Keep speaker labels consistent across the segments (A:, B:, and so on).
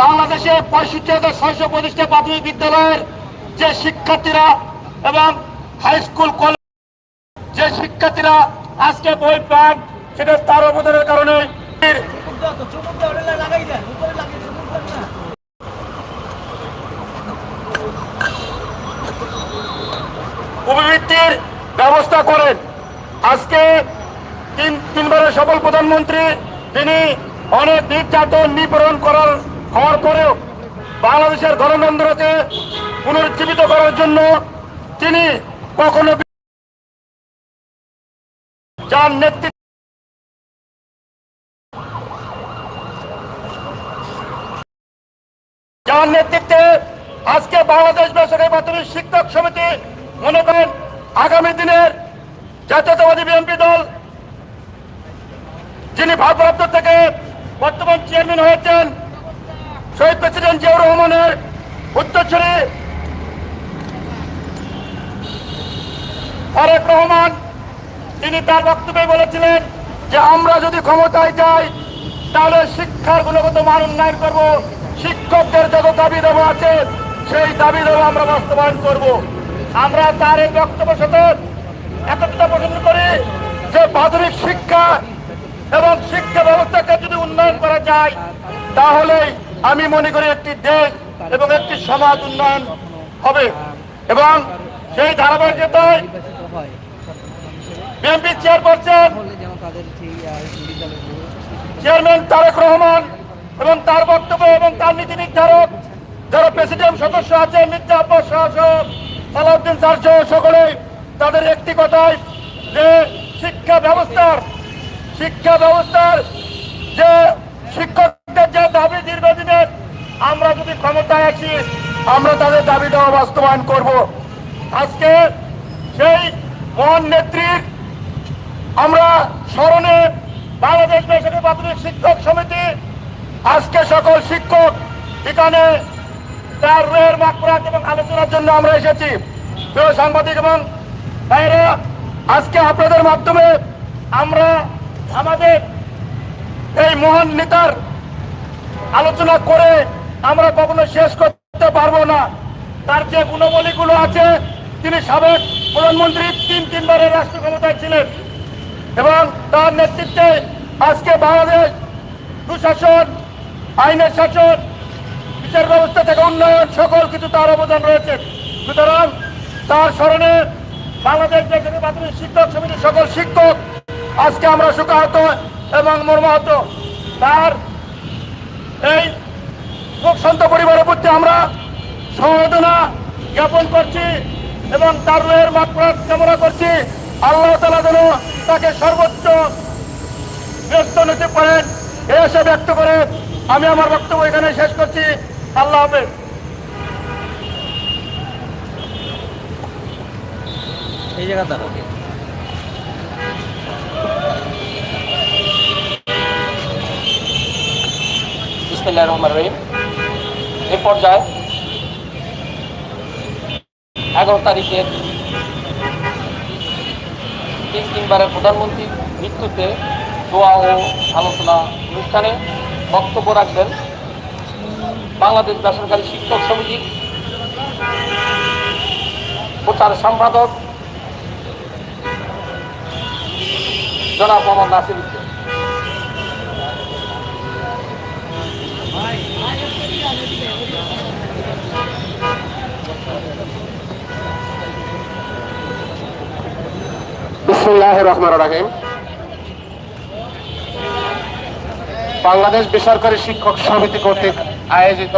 A: বাংলাদেশে পঁয়ষট্টি হাজার ছয়শো প্রতিষ্ঠা প্রাথমিক বিদ্যালয়ের যে শিক্ষার্থীরা এবং হাই স্কুল কলেজ যে শিক্ষার্থীরা আজকে বই পান, সেটা তার অবদানের কারণে উপবৃত্তির ব্যবস্থা করেন। আজকে তিন, তিনবারের সফল প্রধানমন্ত্রী, তিনি অনেক নির্যাতন নিপীড়ন করার হওয়ার পরেও বাংলাদেশের গণতন্ত্রকে পুনরুজ্জীবিত করার জন্য তিনি কখনো যার নেতৃত্ব যার নেতৃত্বে আজকে বাংলাদেশ বেসরকারি প্রাথমিক শিক্ষক সমিতি মনে করেন আগামী দিনের জাতীয়তাবাদী বিএনপি দল, যিনি ভারপ্রাপ্ত থেকে বর্তমান চেয়ারম্যান হয়েছেন শহীদ প্রেসিডেন্ট জিয়াউর রহমানের উত্তরসূরি তারেক রহমান, তিনি তার বক্তব্যে বলেছিলেন যে আমরা যদি ক্ষমতায় যাই, তাহলে শিক্ষার গুণগত মান উন্নয়ন করব, শিক্ষকদের যত দাবি দেওয়া আছে, সেই দাবি দেওয়া আমরা বাস্তবায়ন করব। আমরা তার এই বক্তব্য সাথে একত্রিত পোষণ করি যে প্রাথমিক শিক্ষা এবং শিক্ষা ব্যবস্থাকে যদি উন্নয়ন করা যায় তাহলে আমি মনে করি একটি দেশ এবং একটি সমাজ উন্নয়ন হবে। এবং সেই ধারাবাহিকতায় BNP chairperson chairman Tarique Rahman এবং তার বক্তব্য এবং তার নীতি নির্ধারক যারা প্রেসিডেন্ট সদস্য আছে, মির্জা আব্বাস সালাউদ্দিন স্যার সহ সকলে তাদের একটি কথায় যে শিক্ষা ব্যবস্থার শিক্ষা ব্যবস্থার যে শিক্ষকদের যে দাবি দীর্ঘদিনের আমরা যদি ক্ষমতায় আছি, আমরা তাদের দাবি দেওয়া বাস্তবায়ন করব। আজকে সেই মহান নেত্রীর আমরা স্মরণে বাংলাদেশ বেসরকারি প্রাথমিক শিক্ষক সমিতি, আজকে সকল শিক্ষক এখানে তার রয়ের মাকড়াত এবং আলোচনার জন্য আমরা এসেছি। প্রিয় সাংবাদিক এবং ভাইরা আজকে আপনাদের মাধ্যমে আমরা আমাদের এই মহান নেতার আলোচনা করে আমরা কখনো শেষ করতে পারব না। তার যে গুণবলীগুলো আছে, তিনি সাবেক প্রধানমন্ত্রী তিন তিনবারের রাষ্ট্র ক্ষমতায় ছিলেন এবং তার নেতৃত্বে আজকে বাংলাদেশ সুশাসন, আইনের শাসন, বিচার ব্যবস্থা থেকে উন্নয়ন সকল কিছু তার অবদান রয়েছে। সুতরাং তার স্মরণে বাংলাদেশ বেসরকারি প্রাথমিক শিক্ষক সমিতির সকল শিক্ষক আজকে আমরা শোকাহত এবং মর্মাহত। তার এই শোক সন্ত পরিবারের প্রতি আমরা সমবেদনা জ্ঞাপন করছি এবং তার রয়ের মাত্রাত কামনা করছি। আল্লাহ তালা যেন তাকে সর্বোচ্চ ব্যস্ত নিতে পারেন এসে ব্যক্ত করে আমি আমার বক্তব্য এখানে শেষ করছি। আল্লাহ হাফেজ।
B: এই জায়গাটা
C: রহমান রহিম এ পর্যায়ে এগারো তারিখের তিন তিনবারের প্রধানমন্ত্রীর মৃত্যুতে দোয়া ও আলোচনা অনুষ্ঠানে বক্তব্য রাখবেন বাংলাদেশ বেসরকারি শিক্ষক সমিতির প্রচার সম্পাদক জনাব মোহাম্মদ নাসির উদ্দিন
D: বিসমুল্লাহ রহমান রাহিম। বাংলাদেশ বেসরকারি শিক্ষক সমিতি কর্তৃক আয়োজিত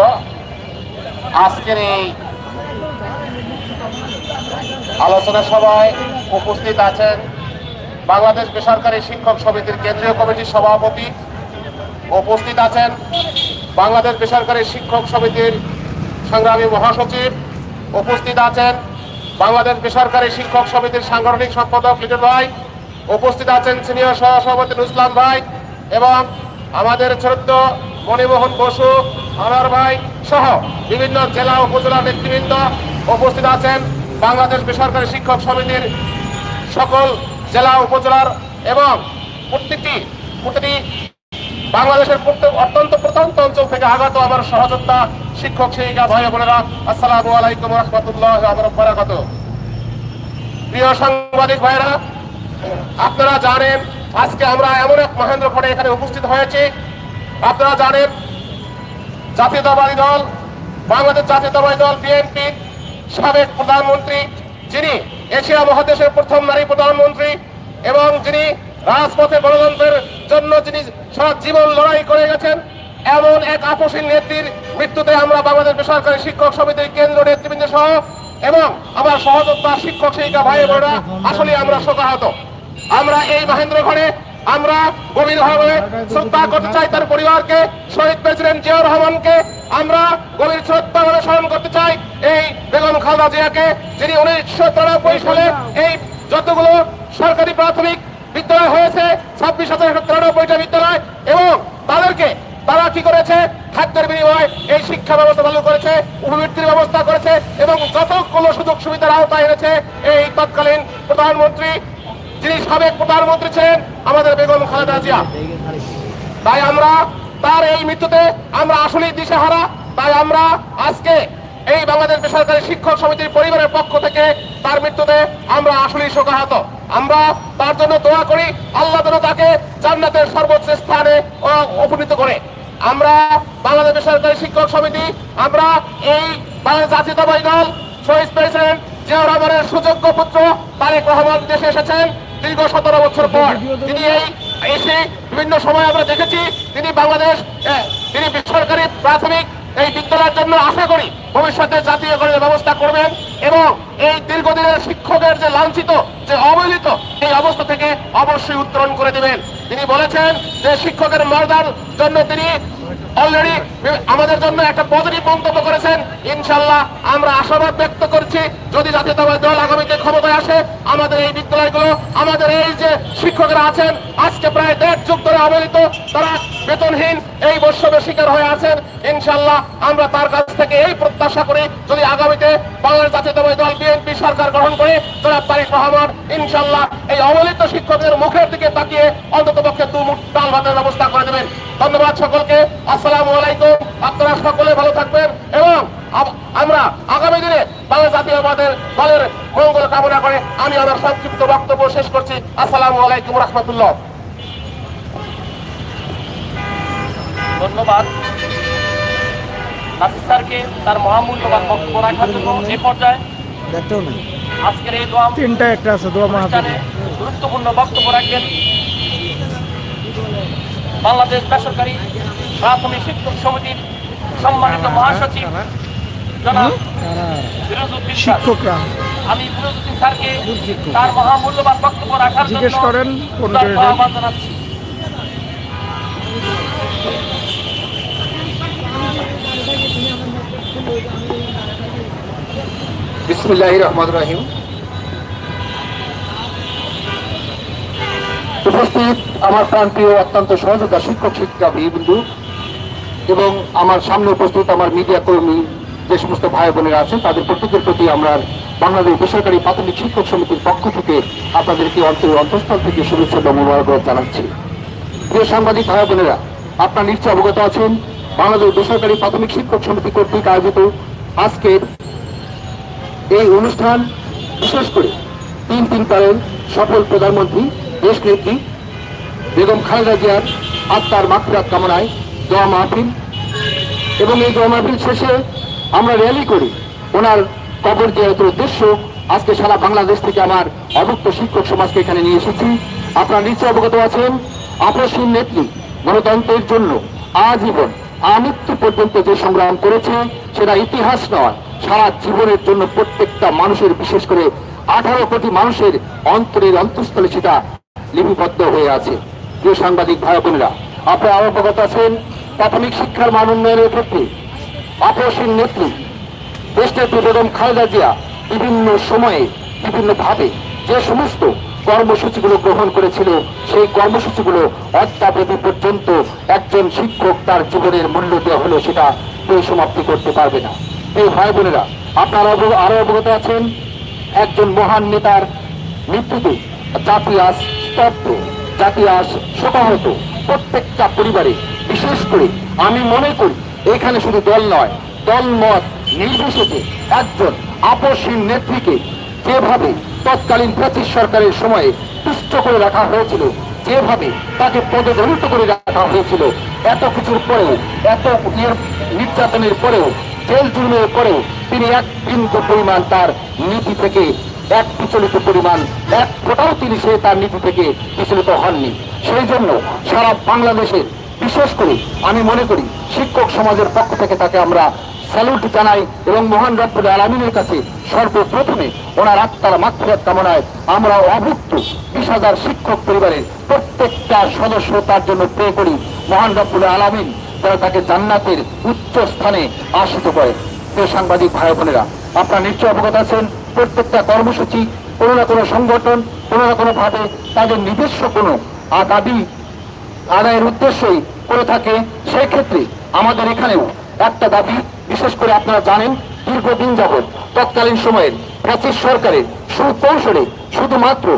D: আজকের এই আলোচনা সভায় উপস্থিত আছেন বাংলাদেশ বেসরকারি শিক্ষক সমিতির কেন্দ্রীয় কমিটির সভাপতি। উপস্থিত আছেন বাংলাদেশ বেসরকারি শিক্ষক সমিতির সংগ্রামী মহাসচিব। উপস্থিত আছেন বাংলাদেশ বেসরকারি শিক্ষক সমিতির সাংগঠনিক সম্পাদক লিটন ভাই। উপস্থিত আছেন সিনিয়র সহসভাপতি নুসলাম ভাই এবং আমাদের ছোট্ট মণিমোহন বসু আমার ভাই সহ বিভিন্ন জেলা উপজেলা নেতৃবৃন্দ উপস্থিত আছেন। বাংলাদেশ বেসরকারি শিক্ষক সমিতির সকল জেলা, উপজেলার এবং প্রতিটি প্রতিটি বাংলাদেশের অত্যন্ত প্রত্যন্ত অঞ্চল থেকে আগত আমার সহযোদ্ধা শিক্ষক শিক্ষিকা ভাই বোনেরা, আসসালামু আলাইকুম রহমতুল্লাহ বারাকাত প্রিয় সাংবাদিক ভাইরা আপনারা জানেন, আজকে আমরা এমন এক মহেন্দ্র মহেন্দ্রক্ষণে এখানে উপস্থিত হয়েছি। আপনারা জানেন, জাতীয়তাবাদী দল, বাংলাদেশ জাতীয়তাবাদী দল, বিএনপি, সাবেক প্রধানমন্ত্রী, যিনি এশিয়া মহাদেশের প্রথম নারী প্রধানমন্ত্রী এবং যিনি রাজপথে গণতন্ত্রের জন্য যিনি সারা জীবন লড়াই করে গেছেন, এমন এক আপসীন নেত্রীর মৃত্যুতে আমরা বাংলাদেশ বেসরকারি শিক্ষক সমিতির কেন্দ্র নেতৃবৃন্দ সহ এবং আমার সহযোদ্ধা শিক্ষক শিক্ষিকা ভাই বোনেরা আসলে আমরা শোকাহত। আমরা এই মহেন্দ্র ঘরে আমরা গভীরভাবে শ্রদ্ধা করতে চাই তার পরিবারকে, শহীদ প্রেসিডেন্ট জিয়াউর রহমানকে, আমরা গভীর শ্রদ্ধা ভাবে স্মরণ করতে চাই এই বেগম খালদা জিয়াকে, যিনি উনিশশো তিরানব্বই সালে এই যতগুলো সরকারি প্রাথমিক বিদ্যালয় হয়েছে, ছাব্বিশ হাজার তিরানব্বইটা বিদ্যালয়, এবং তাদেরকে তারা কি করেছে? খাদ্যের বিনিময়ে এই শিক্ষা ব্যবস্থা চালু করেছে, উপবৃত্তির ব্যবস্থা করেছে, এবং যতগুলো সুযোগ সুবিধার আওতায় এনেছে, এই তৎকালীন প্রধানমন্ত্রী যিনি সাবেক প্রধানমন্ত্রী ছিলেন আমাদের বেগম খালেদা জিয়া। তাই আমরা তার এই মৃত্যুতে আমরা আসলেই দিশেহারা। তাই আমরা আজকে এই বাংলাদেশ বেসরকারি শিক্ষক সমিতির পরিবারের পক্ষ থেকে তার মৃত্যুতে আমরা আসলেই শোকাহত। আমরা তার জন্য দোয়া করি, আল্লাহ যেন তাকে জান্নাতের সর্বোচ্চ স্থানে উপনীত করে। আমরা বাংলাদেশ বেসরকারি শিক্ষক সমিতি, আমরা এই বাংলাদেশ দল শহীদ প্রেসিডেন্ট জিয়াউর রহমানের সুযোগ্য পুত্র তারেক রহমান দেশে এসেছেন। দীর্ঘ সতেরো বছর পর তিনি এই এসে বিভিন্ন সময় আমরা দেখেছি তিনি বাংলাদেশ তিনি বেসরকারি প্রাথমিক এই বিদ্যালয়ের জন্য আশা করি ভবিষ্যতে জাতীয়করণের ব্যবস্থা করবেন এবং এই দীর্ঘদিনের শিক্ষকের যে লাঞ্ছিত, যে অবহেলিত এই অবস্থা থেকে অবশ্যই উত্তরণ করে দেবেন। তিনি বলেছেন যে শিক্ষকের মর্যাদার জন্য তিনি অলরেডি আমাদের জন্য একটা পজিটিভ মন্তব্য করেছেন। ইনশাল্লাহ আমরা আশাবাদ ব্যক্ত করছি। যদি জাতীয়তাবাদী দল আগামীতে ক্ষমতায় আসে, আমাদের এই বিদ্যালয়গুলো, আমাদের এই যে শিক্ষকরা আছেন, আজকে প্রায় দেড় যুগ ধরে অবহেলিত, তারা বেতনহীন এই বৈষম্যের শিকার হয়ে আছেন, ইনশাল্লাহ আমরা তার কাছ থেকে এই প্রত্যাশা করি যদি আগামীতে বাংলাদেশ জাতীয়তাবাদী দল, বিএনপি সরকার গ্রহণ করে, জনাব তারেক রহমান, ইনশাল্লাহ এই অবহেলিত শিক্ষকদের মুখের দিকে তাকিয়ে অন্তত পক্ষে দুমুঠ ডাল ভাতের ব্যবস্থা করে দেবেন। ধন্যবাদ সকলকে, আসসালামু আলাইকুম, আপনারা সকলে ভালো থাকবেন এবং আমরা আগামী দিনে বাংলা জাতীয়বাদের দলের মঙ্গল কামনা করে আমি আমার সংক্ষিপ্ত বক্তব্য শেষ করছি। আসসালামু আলাইকুম রহমতুল্লাহ।
C: ধন্যবাদ। নাসির স্যারকে তার মহামূল্যবান বক্তব্য রাখার জন্য এ পর্যায়ে আজকের এই দোয়া
E: তিনটা একটা আছে দোয়া
C: গুরুত্বপূর্ণ বক্তব্য রাখবেন। বাংলাদেশ বেসরকারি প্রাথমিক শিক্ষক সমিতির সম্মানিত মহাসচিব জনাব ফিরোজউদ্দিন স্যার।
E: শিক্ষকরা।
C: আমি ফিরোজউদ্দিন স্যারকে তার মহামূল্যবান বক্তব্য রাখার জন্য
E: জিজ্ঞেস করেন কোন
C: জানাচ্ছি।
D: বিসমুল্লাহ রহমান রহিম উপস্থিত আমার প্রান্তীয় অত্যন্ত সহযোগিতা শিক্ষক শিক্ষিকা বিন্দু এবং আমার সামনে উপস্থিত আমার মিডিয়া কর্মী যে সমস্ত ভাই বোনেরা আছেন, তাদের প্রত্যেকের প্রতি আমরা বাংলাদেশ বেসরকারি প্রাথমিক শিক্ষক সমিতির পক্ষ থেকে আপনাদেরকে অন্তর অন্তঃস্থল থেকে শুভেচ্ছা এবং মোবারকবাদ জানাচ্ছি। প্রিয় সাংবাদিক ভাই বোনেরা, আপনারা নিশ্চয় অবগত আছেন, বাংলাদেশ বেসরকারি প্রাথমিক শিক্ষক সমিতি কর্তৃক আয়োজিত আজকের এই অনুষ্ঠান, বিশেষ করে তিন তিন তিনবারের সফল প্রধানমন্ত্রী দেশ নেত্রী বেগম খালেদা জিয়ার আত্মার মাকফিরাত কামনায় দোয়া মাহফিল। এবং এই দোয়া মাহফিল শেষে আমরা র্যালি করি ওনার কবর জিয়ারতের উদ্দেশ্য আজকে সারা বাংলাদেশ থেকে আমার অভুক্ত শিক্ষক সমাজকে এখানে নিয়ে এসেছি। আপনারা নিশ্চয় অবগত আছেন, আপসীন নেত্রী গণতন্ত্রের জন্য আজীবন আমৃত্যু পর্যন্ত যে সংগ্রাম করেছে, সেটা ইতিহাস নয় সারা জীবনের জন্য প্রত্যেকটা মানুষের, বিশেষ করে আঠারো কোটি মানুষের অন্তরের অন্তঃস্থলে সেটা লিপিবদ্ধ হয়ে আছে। প্রিয় সাংবাদিক ভাই বোনেরা, আপনারা আরও অবগত আছেন প্রাথমিক শিক্ষার মান উন্নয়নের ক্ষেত্রে। আপসীন নেত্রী দেশনেত্রী বেগম খালেদা জিয়া বিভিন্ন সময়ে বিভিন্ন ভাবে যে সমস্ত কর্মসূচিগুলো গ্রহণ করেছিল, সেই কর্মসূচিগুলো অদ্যাবধি পর্যন্ত একজন শিক্ষক তার জীবনের মূল্য দেওয়া হলো সেটা পরিসমাপ্তি করতে পারবে না। এই ভাই বোনেরা, আপনারা আরও অবগত আছেন? একজন মহান নেতার মৃত্যুতে জাতি আজ স্তব্ধ, জাতি আজ শোকাহত
F: প্রত্যেকটা পরিবারে। বিশেষ করে আমি মনে করি, এখানে শুধু দল নয় দল মত নির্বিশেষে একজন আপসহীন নেত্রীকে যেভাবে তৎকালীন ব্রিটিশ সরকারের সময়ে তুষ্ট করে রাখা হয়েছিল, যেভাবে তাকে পদদলিত করে রাখা হয়েছিল, এত কিছুর পরেও, এত নির্যাতনের পরেও জেল জুলুমের পরেও তিনি এক বিন্দু পরিমাণ তার নীতি থেকে এক বিচলিত পরিমাণ, এক ফোটাও তিনি সে তার নীতি থেকে বিচলিত হননি। সেই জন্য সারা বাংলাদেশের বিশেষ করে আমি মনে করি শিক্ষক সমাজের পক্ষ থেকে তাকে আমরা স্যালুট জানাই এবং মহান রব্বুল আলমিনের কাছে সর্বপ্রথমে ওনার আত্মার মাতৃহাত কামনায় আমরা অভুক্ত বিশ হাজার শিক্ষক পরিবারের প্রত্যেকটা সদস্য তার জন্য প্রে করি। মহান রব্বুল আলমিন যারা তাকে জান্নাতের উচ্চ স্থানে আসিত করে। সাংবাদিক ভাই বোনেরা, আপনারা নিশ্চয় অবগত আছেন, প্রত্যেকটা কর্মসূচি কোনো না কোনো সংগঠন, কোনো না কোনো ভাবে তাদের নিজস্ব কোনো দাবি আদায়ের উদ্দেশ্যই করে থাকে। সেক্ষেত্রে আমাদের এখানেও একটা দাবি, বিশেষ করে আপনারা জানেন, দীর্ঘদিন যাবৎ, তৎকালীন সময়ের ব্রিটিশ সরকারের সুকৌশলে শুধুমাত্র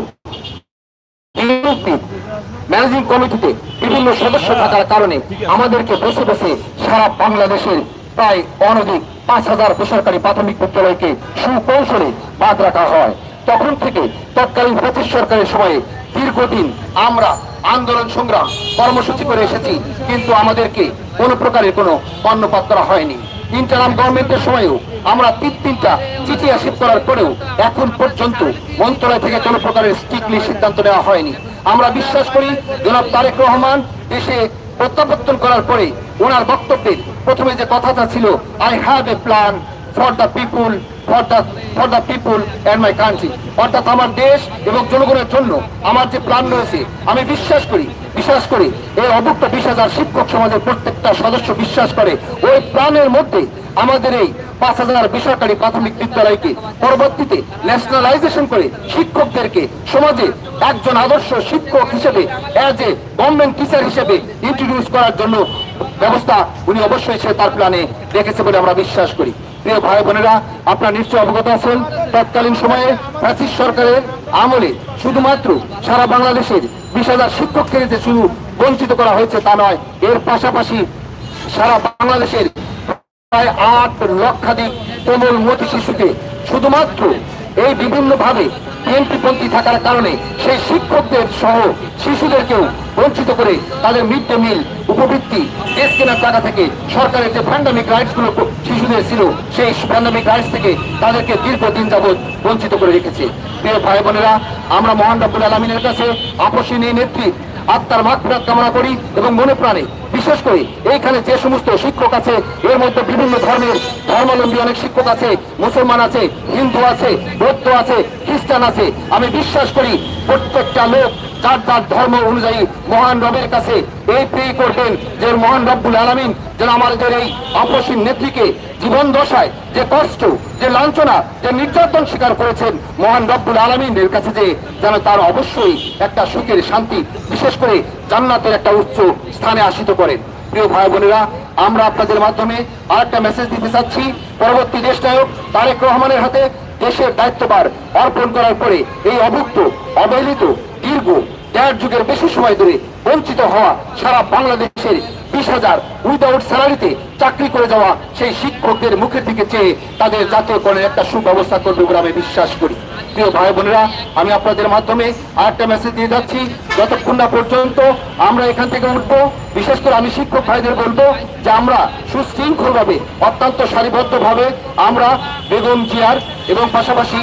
F: ম্যানেজিং কমিটিতে বিভিন্ন সদস্য থাকার কারণে আমাদেরকে বসে বসে সারা বাংলাদেশের প্রায় অনধিক পাঁচ হাজার বেসরকারি প্রাথমিক বিদ্যালয়কে সুকৌশলে বাদ রাখা হয়। তখন থেকে তৎকালীন ব্রিটিশ সরকারের সময়ে দীর্ঘদিন আমরা আন্দোলন সংগ্রাম কর্মসূচি করে এসেছি, কিন্তু আমাদেরকে কোনো প্রকারের কোনো কর্ণপাত করা হয়নি। ইন্টারাম গভর্নমেন্টের সময়ও আমরা তিন তিনটা চিঠি আসিফ করার পরেও এখন পর্যন্ত মন্ত্রণালয় থেকে কোনো প্রকারের স্ট্রিক্টলি সিদ্ধান্ত নেওয়া হয়নি। আমরা বিশ্বাস করি জনাব তারেক রহমান দেশে প্রত্যাবর্তন করার পরে ওনার বক্তব্যের প্রথমে যে কথাটা ছিল I have a plan for the people for the for the people and my country অর্থাৎ আমার দেশ এবং জনগণের জন্য আমার যে প্ল্যান রয়েছে, আমি বিশ্বাস করি বিশ্বাস করি এই অভুক্ত বিশ হাজার শিক্ষক সমাজের প্রত্যেকটা সদস্য বিশ্বাস করে, ওই প্ল্যানের মধ্যে আমাদের এই পাঁচ হাজার বেসরকারি প্রাথমিক বিদ্যালয়কে পরবর্তীতে ন্যাশনালাইজেশন করে শিক্ষকদেরকে সমাজে একজন আদর্শ শিক্ষক হিসেবে অ্যাজ এ গভর্নমেন্ট টিচার হিসেবে ইন্ট্রোডিউস করার জন্য ব্যবস্থা উনি অবশ্যই সে তার প্ল্যানে রেখেছে বলে আমরা বিশ্বাস করি। প্রিয় ভাই বোনেরা, আপনারা নিশ্চয় অবগত আছেন, তৎকালীন সময়ে ব্রিটিশ সরকারের আমলে শুধুমাত্র সারা বাংলাদেশের বিশ হাজার শিক্ষককে যে শুধু বঞ্চিত করা হয়েছে তা নয়, এর পাশাপাশি সারা বাংলাদেশের প্রায় আট লক্ষাধিক কোমল মতি শিশুকে শুধুমাত্র এই বিভিন্ন ভাবে বিএনপিপন্থী থাকার কারণে সেই শিক্ষকদের সহ শিশুদেরকেও বঞ্চিত করে তাদের মিড ডে মিল উপবৃত্তি, দেশ কেনার টাকা থেকে সরকারের যে প্যান্ডামিক রাইটসগুলো শিশুদের ছিল, সেই প্যান্ডামিক রাইটস থেকে তাদেরকে দীর্ঘদিন যাবৎ বঞ্চিত করে রেখেছে। প্রিয় ভাই বোনেরা, আমরা মহান রব্বুল আলমিনের কাছে আপসীন এই নেত্রী আত্মার মাগফিরাত কামনা করি এবং মনে প্রাণে, বিশেষ করে এইখানে যে সমস্ত শিক্ষক আছে, এর মধ্যে বিভিন্ন ধর্মের ধর্মাবলম্বী অনেক শিক্ষক আছে, মুসলমান আছে, হিন্দু আছে, বৌদ্ধ আছে, খ্রিস্টান আছে। আমি বিশ্বাস করি প্রত্যেকটা লোক যার যার ধর্ম অনুযায়ী মহান রবের কাছে এই প্রে করবেন যে মহান রব্বুল আলমিন যেন আমাদের এই আপসীন নেত্রীকে জীবন দশায় যে কষ্ট, যে লাঞ্ছনা, যে নির্যাতন স্বীকার করেছেন মহান রব্বুল আলমিনের কাছে যে যেন তার অবশ্যই একটা সুখের শান্তি বিশেষ করে জান্নাতের একটা উচ্চ স্থানে আসিত করেন প্রিয় ভাই বোনেরা, আমরা আপনাদের মাধ্যমে আরেকটা মেসেজ দিতে চাচ্ছি। পরবর্তী দেশ নায়ক তারেক রহমানের হাতে দেশের দায়িত্বভার অর্পণ করার পরে এই অভুক্ত, অবহেলিত দীর্ঘ দেড় যুগের বেশি সময় ধরে বঞ্চিত হওয়া সারা বাংলাদেশের বিশ হাজার উইদাউট স্যালারিতে চাকরি করে যাওয়া সেই শিক্ষকদের মুখের দিকে চেয়ে তাদের জাতীয়করণের একটা সুব্যবস্থা করবে বলে আমি বিশ্বাস করি। প্রিয় ভাই বোনেরা, আমি আপনাদের মাধ্যমে আরেকটা মেসেজ দিয়ে যাচ্ছি। যতক্ষণ না পর্যন্ত আমরা এখান থেকে উঠবো, বিশেষ করে আমি শিক্ষক ভাইদের বলব যে আমরা সুশৃঙ্খল ভাবে অত্যন্ত সারিবদ্ধ ভাবে আমরা বেগম জিয়ার এবং পাশাপাশি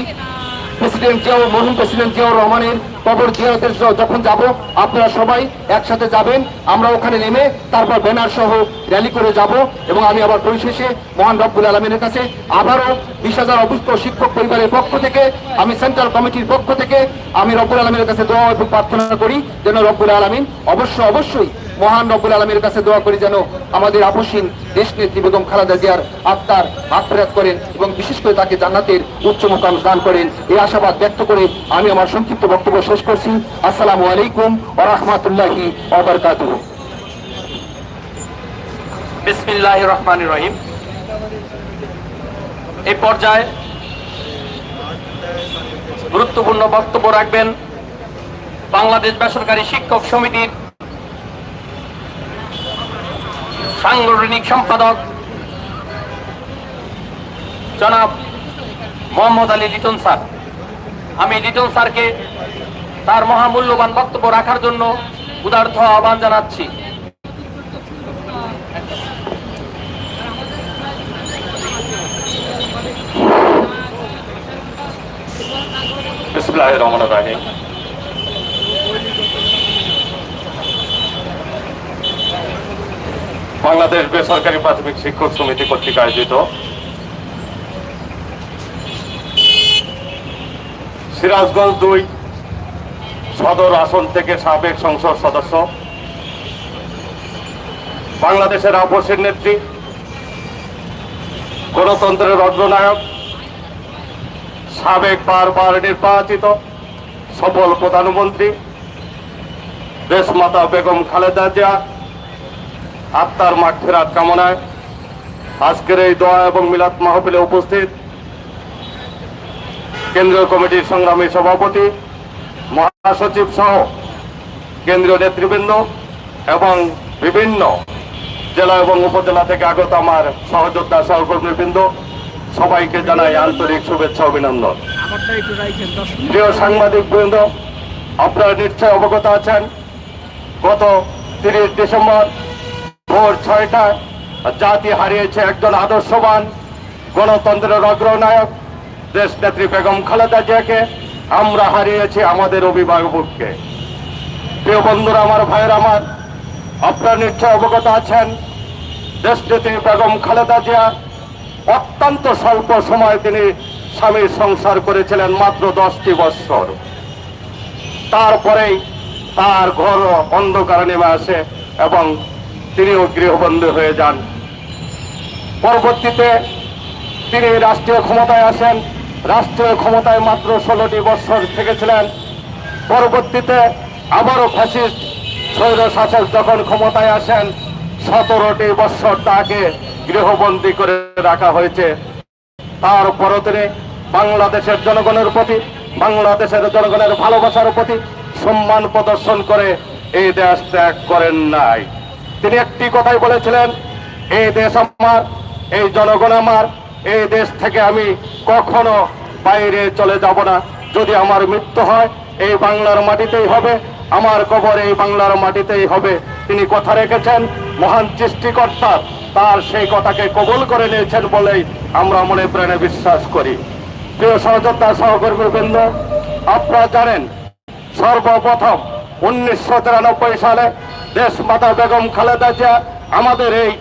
F: প্রেসিডেন্ট জিয়াউর, মরহুম প্রেসিডেন্ট জিয়াউর রহমানের কবর জিয়ারতের য- যখন যাব, আপনারা সবাই একসাথে যাবেন, আমরা ওখানে নেমে তারপর ব্যানার সহ র্যালি করে যাব এবং আমি আবার পরিশেষে মহান রব্বুল আলমিনের কাছে আবারও বিশ হাজার অভুক্ত শিক্ষক পরিবারের পক্ষ থেকে, আমি সেন্ট্রাল কমিটির পক্ষ থেকে আমি রব্বুল আলমিনের কাছে দোয়া এবং প্রার্থনা করি যেন রব্বুল আলমিন অবশ্য অবশ্যই মহান রব্বুল আলমীর কাছে দোয়া করি যেন আমাদের আপসীন দেশ নেত্রী বেগম খালেদা জিয়ার আত্মার আত্মরাত করেন এবং বিশেষ করে তাকে জান্নাতের উচ্চ মোকাম দান করেন। এই আশাবাদ ব্যক্ত করে আমি আমার সংক্ষিপ্ত বক্তব্য শেষ করছি। আসসালামু আলাইকুম ও রহমতুল্লাহি ওবরকাতুহ
G: বিসমিল্লাহ রহমান রহিম। এই পর্যায়ে গুরুত্বপূর্ণ বক্তব্য রাখবেন বাংলাদেশ বেসরকারি শিক্ষক সমিতির সাংগঠনিক সম্পাদক জনাব মোহাম্মদ আলী লিটন স্যার। আমি লিটন স্যারকে তার মহামূল্যবান বক্তব্য রাখার জন্য উদার্থ আহ্বান জানাচ্ছি।
H: রহমান রাহিম। বাংলাদেশ বেসরকারি প্রাথমিক শিক্ষক সমিতি কর্তৃক আয়োজিত সিরাজগঞ্জ দুই সদর আসন থেকে সাবেক সংসদ সদস্য, বাংলাদেশের আপসের নেত্রী, গণতন্ত্রের অগ্রনায়ক সাবেক বারবার নির্বাচিত সফল প্রধানমন্ত্রী, দেশমাতা বেগম খালেদা জিয়া আত্মার মাগফিরাত কামনায় আজকের এই দোয়া এবং মিলাদ মাহফিলে উপস্থিত কেন্দ্রীয় কমিটির সংগ্রামী সভাপতি মহাসচিব সহ কেন্দ্রীয় নেতৃবৃন্দ এবং বিভিন্ন জেলা এবং উপজেলা থেকে আগত আমার সহযোদ্ধা সহকর্মীবৃন্দ সবাইকে জানাই আন্তরিক শুভেচ্ছা অভিনন্দন। প্রিয় সাংবাদিক বৃন্দ আপনারা নিশ্চয় অবগত আছেন গত তিরিশ ডিসেম্বর ভোর ছয়টায় জাতি হারিয়েছে একজন আদর্শবান, গণতন্ত্রের অগ্রনায়ক দেশ নেত্রী বেগম খালেদা জিয়াকে। আমরা হারিয়েছি আমাদের অভিভাবককে। প্রিয় বন্ধুরা, আমার ভাইয়ের, আমার আপনারা নিশ্চয় অবগত আছেন দেশ নেত্রী বেগম খালেদা জিয়া অত্যন্ত স্বল্প সময় তিনি স্বামীর সংসার করেছিলেন মাত্র দশটি বৎসর তারপরেই তার ঘর অন্ধকার নেমে আসে এবং তিনিও গৃহবন্দী হয়ে যান। পরবর্তীতে তিনি রাষ্ট্রীয় ক্ষমতায় আসেন। রাষ্ট্রীয় ক্ষমতায় মাত্র ষোলোটি বৎসর থেকেছিলেন। পরবর্তীতে আবারও ফ্যাসিস্ট স্বৈর শাসক যখন ক্ষমতায় আসেন, সতেরোটি বৎসর তাকে গৃহবন্দী করে রাখা হয়েছে। তারপরও তিনি বাংলাদেশের জনগণের প্রতি, বাংলাদেশের জনগণের ভালোবাসার প্রতি সম্মান প্রদর্শন করে এই দেশ ত্যাগ করেন নাই। তিনি একটি কথাই বলেছিলেন এই দেশ আমার, এই জনগণ আমার এই দেশ থেকে আমি কখনো বাইরে চলে যাব না। যদি আমার মৃত্যু হয়, এই বাংলার মাটিতেই হবে। আমার কবর এই বাংলার মাটিতেই হবে। তিনি কথা রেখেছেন, মহান সৃষ্টিকর্তা তার সেই কথাকে কবুল করে নিয়েছেন বলেই আমরা মনে প্রাণে বিশ্বাস করি। প্রিয় সহযোদ্ধা সহকর্মী বৃন্দ আপনারা জানেন, সর্বপ্রথম উনিশশো তিরানব্বই সালে দেশমাতা বেগম খালেদা জিয়া আমাদের এই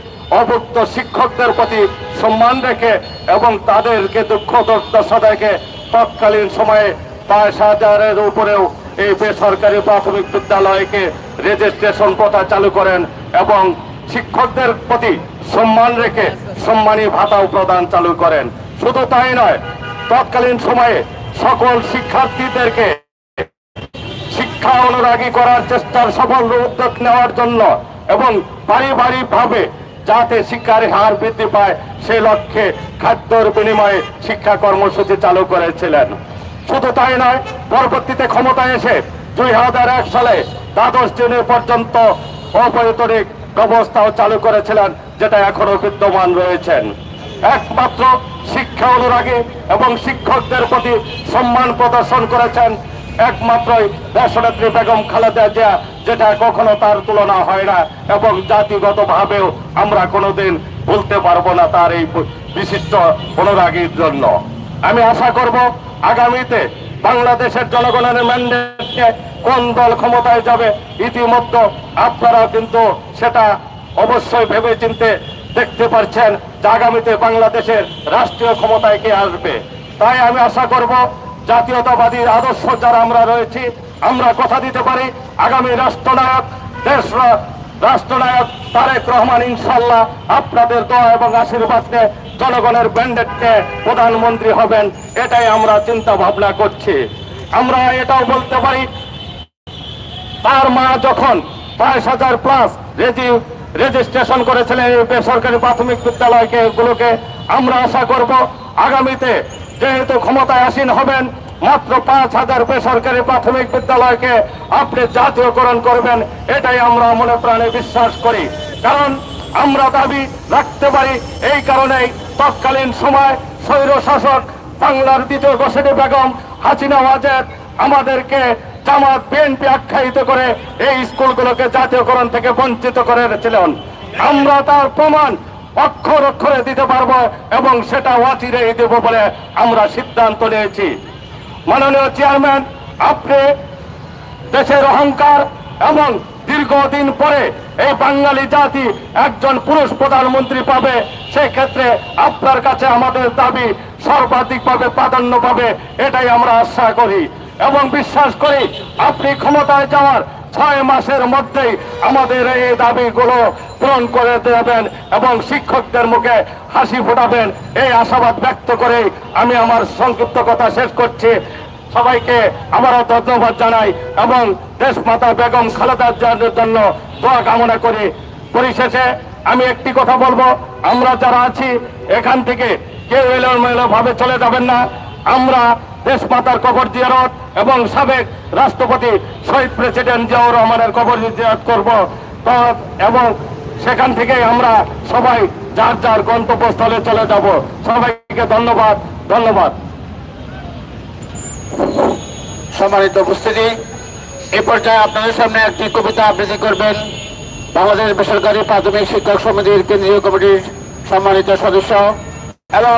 H: অভুক্ত শিক্ষকদের প্রতি সম্মান রেখে এবং তাদেরকে দুঃখ দুর্দশা দেখে তৎকালীন সময়ে বাইশ হাজারের উপরেও এই বেসরকারি প্রাথমিক বিদ্যালয়কে রেজিস্ট্রেশন প্রথা চালু করেন এবং শিক্ষকদের প্রতি সম্মান রেখে সম্মানী ভাতাও প্রদান চালু করেন। শুধু তাই নয়, তৎকালীন সময়ে সকল শিক্ষার্থীদেরকে শিক্ষা অনুরাগী করার চেষ্টার সফল উদ্যোগ নেওয়ার জন্য এবং পারিবারিক ভাবে যাতে শিক্ষার হার বৃদ্ধি পায়, সে লক্ষ্যে খাদ্যর বিনিময়ে শিক্ষা কর্মসূচি চালু করেছিলেন। শুধু তাই নয়, পরবর্তীতে ক্ষমতায় এসে দুই হাজার এক সালে দ্বাদশ শ্রেণি পর্যন্ত অবৈতনিক ব্যবস্থাও চালু করেছিলেন, যেটা এখনও বিদ্যমান রয়েছেন। একমাত্র শিক্ষা অনুরাগী এবং শিক্ষকদের প্রতি সম্মান প্রদর্শন করেছেন একমাত্রই দেশনেত্রী বেগম খালেদা জিয়া, যেটা কখনো তার তুলনা হয় না এবং জাতিগতভাবেও আমরা কোনোদিন ভুলতে পারব না তার এই বিশিষ্ট অনুরাগীর জন্য। আমি আশা করব আগামীতে বাংলাদেশের জনগণের ম্যান্ডেটকে কোন দল ক্ষমতায় যাবে, ইতিমধ্যে আপনারা কিন্তু সেটা অবশ্যই ভেবে চিনতে দেখতে পাচ্ছেন যে আগামীতে বাংলাদেশের রাষ্ট্রীয় ক্ষমতায় কে আসবে। তাই আমি আশা করব জাতীয়তাবাদী আদর্শ যারা আমরা রয়েছি, আমরা কথা দিতে পারি। আগামী রাষ্ট্রনায়ক, দেশ রাষ্ট্রনায়ক তারেক রহমান ইনশাল্লাহ আপনাদের দোয়া এবং আশীর্বাদ জনগণের ব্যান্ডেডকে প্রধানমন্ত্রী হবেন, এটাই আমরা চিন্তা ভাবনা করছি। আমরা এটাও বলতে পারি, তার মা যখন বাইশ হাজার প্লাস রেজি রেজিস্ট্রেশন করেছিলেন বেসরকারি প্রাথমিক বিদ্যালয়কে গুলোকে, আমরা আশা করব আগামীতে যেহেতু ক্ষমতায় আসীন হবেন, মাত্র পাঁচ হাজার বেসরকারি প্রাথমিক বিদ্যালয়কে আপনি জাতীয়করণ করবেন, এটাই আমরা মনে প্রাণে বিশ্বাস করি। কারণ আমরা দাবি রাখতে পারি, এই কারণেই তৎকালীন সময় স্বৈর শাসক বাংলার দ্বিতীয় গোসেডি বেগম হাসিনা ওয়াজেদ আমাদেরকে জামাত, বিএনপি আখ্যায়িত করে এই স্কুলগুলোকে জাতীয়করণ থেকে বঞ্চিত করেছিলেন। আমরা তার প্রমাণ অক্ষর অক্ষরে দিতে পারব এবং সেটা অচিরেই দেব বলে আমরা সিদ্ধান্ত নিয়েছি। মাননীয় চেয়ারম্যান, আপনি দেশের অহংকার এবং দীর্ঘদিন পরে এই বাঙালি জাতি একজন পুরুষ প্রধানমন্ত্রী পাবে সেই ক্ষেত্রে আপনার কাছে আমাদের দাবি সর্বাধিকভাবে প্রাধান্য পাবে, এটাই আমরা আশা করি। এবং বিশ্বাস করি, আপনি ক্ষমতায় যাওয়ার ছয় মাসের মধ্যেই আমাদের এই দাবিগুলো পূরণ করে দেবেন এবং শিক্ষকদের মুখে হাসি ফোটাবেন। এই আশাবাদ ব্যক্ত করে আমি আমার সংক্ষিপ্ত কথা শেষ করছি। সবাইকে আমারও ধন্যবাদ জানাই এবং দেশমাতা বেগম খালেদা জিয়ার জন্য দোয়া কামনা করি। পরিশেষে আমি একটি কথা বলব, আমরা যারা আছি, এখান থেকে কেউ এলোমেলো ভাবে চলে যাবেন না। আমরা দেশমাতার কবর জিয়ারত এবং সাবেক রাষ্ট্রপতি শহীদ প্রেসিডেন্ট জিয়াউর রহমানের কবর জিয়ারত করব। এবং সেখান থেকে আমরা সবাই যার যার গন্তব্যস্থলে চলে যাব। সবাইকে ধন্যবাদ ধন্যবাদ।
I: সম্মানিত উপস্থিতি, এ পর্যায়ে আপনাদের সামনে একটি কবিতা আবৃত্তি করবেন। বাংলাদেশ বেসরকারি প্রাথমিক শিক্ষক সমিতির কেন্দ্রীয় কমিটির সম্মানিত সদস্য। এবং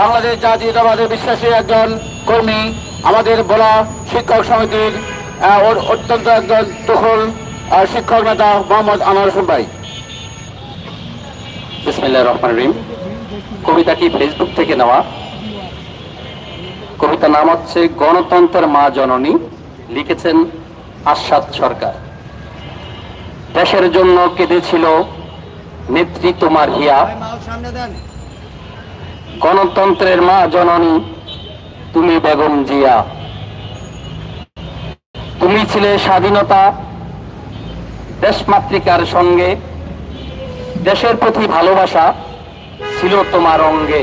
I: বাংলাদেশ জাতীয়তাবাদে বিশ্বাসী একজন কর্মী, আমাদের বলা শিক্ষক সমিতির অত্যন্ত একজন তুখল শিক্ষক নেতা মোহাম্মদ আনোয়ার হোসেন ভাই।
G: বিসমিল্লাহ রহমান রহিম। কবিতাটি ফেসবুক থেকে নেওয়া? কবিতার নাম হচ্ছে গণতন্ত্রের মা জননী, লিখেছেন আশাদ সরকার। দেশের জন্য কেঁদেছিল নেত্রী তোমার হিয়া। গণতন্ত্রের মা জননী, তুমি বেগম জিয়া। তুমি ছিলে স্বাধীনতা, দেশমাতৃকার সঙ্গে, দেশের প্রতি ভালোবাসা ছিল তোমার অঙ্গে।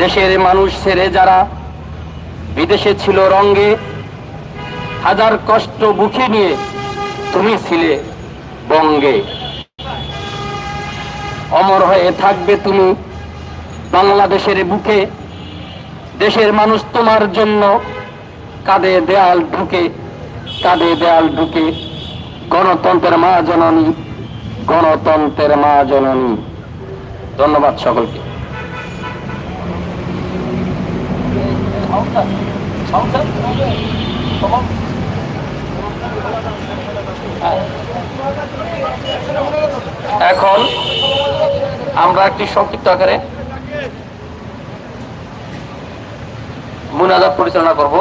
G: দেশের মানুষ ছেড়ে যারা বিদেশে ছিল রঙ্গে, হাজার কষ্ট বুকে নিয়ে তুমি ছিলে বঙ্গে। অমর হয়ে থাকবে তুমি বাংলাদেশের বুকে দেশের মানুষ তোমার জন্য কাঁধে দেয়াল ঢুকে, কাঁধে দেয়াল ঢুকে। গণতন্ত্রের মা জননী, গণতন্ত্রের মা জননী। ধন্যবাদ সকলকে। এখন আমরা একটি সংক্ষিপ্ত আকারে মুনাজাত পরিচালনা করব।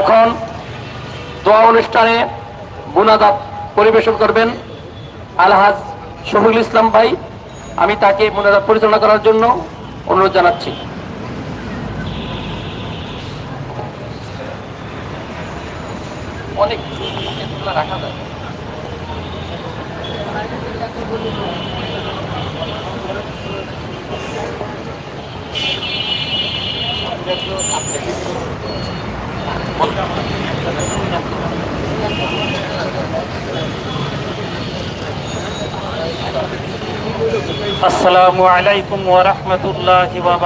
G: এখন দোয়া অনুষ্ঠানে মুনাজাত পরিবেশন করবেন আলহাজ শফিকুল ইসলাম ভাই। আমি তাকে মুনাজাত পরিচালনা করার জন্য অনুরোধ জানাচ্ছি। অনেক। রাখা যায়
J: আসসালামু আলাইকুম ওয়া রাহমাতুল্লাহি ওয়া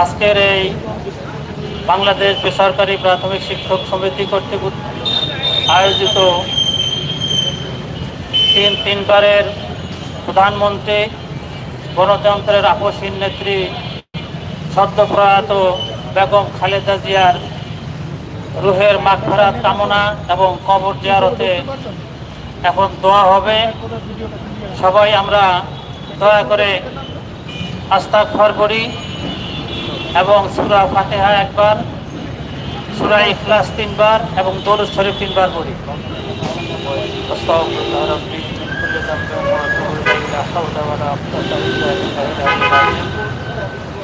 J: আজকের এই বাংলাদেশ বেসরকারি প্রাথমিক শিক্ষক সমিতি কর্তৃক আয়োজিত তিন তিনবারের প্রধানমন্ত্রী গণতন্ত্রের আপসীন নেত্রী সদ্যপ্রয়াত বেগম খালেদা জিয়ার রুহের মাগফারাত কামনা এবং কবর জিয়ারতে এখন দোয়া হবে। সবাই আমরা দয়া করে আস্থা খর করি এবং সুরা ফাতেহা একবার, সুরা ইখলাস তিনবার এবং দরুদ শরীফ তিনবার পড়ি। لا حول ولا قوة إلا بالله.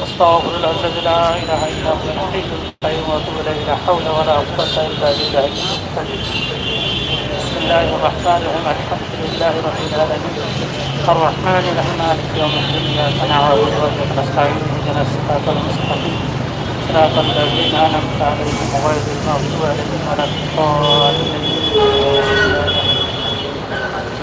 J: أستغفر الله الذي لا إله إلا هو الحي القيوم وأتوب إليه. لا حول ولا قوة إلا بالله. بسم الله الرحمن الرحيم. الحمد لله رب العالمين. الرحمن الرحيم. مالك يوم الدين. إياك نعبد وإياك نستعين. اهدنا الصراط المستقيم. صراط الذين أنعمت عليهم غير المغضوب عليهم ولا الضالين.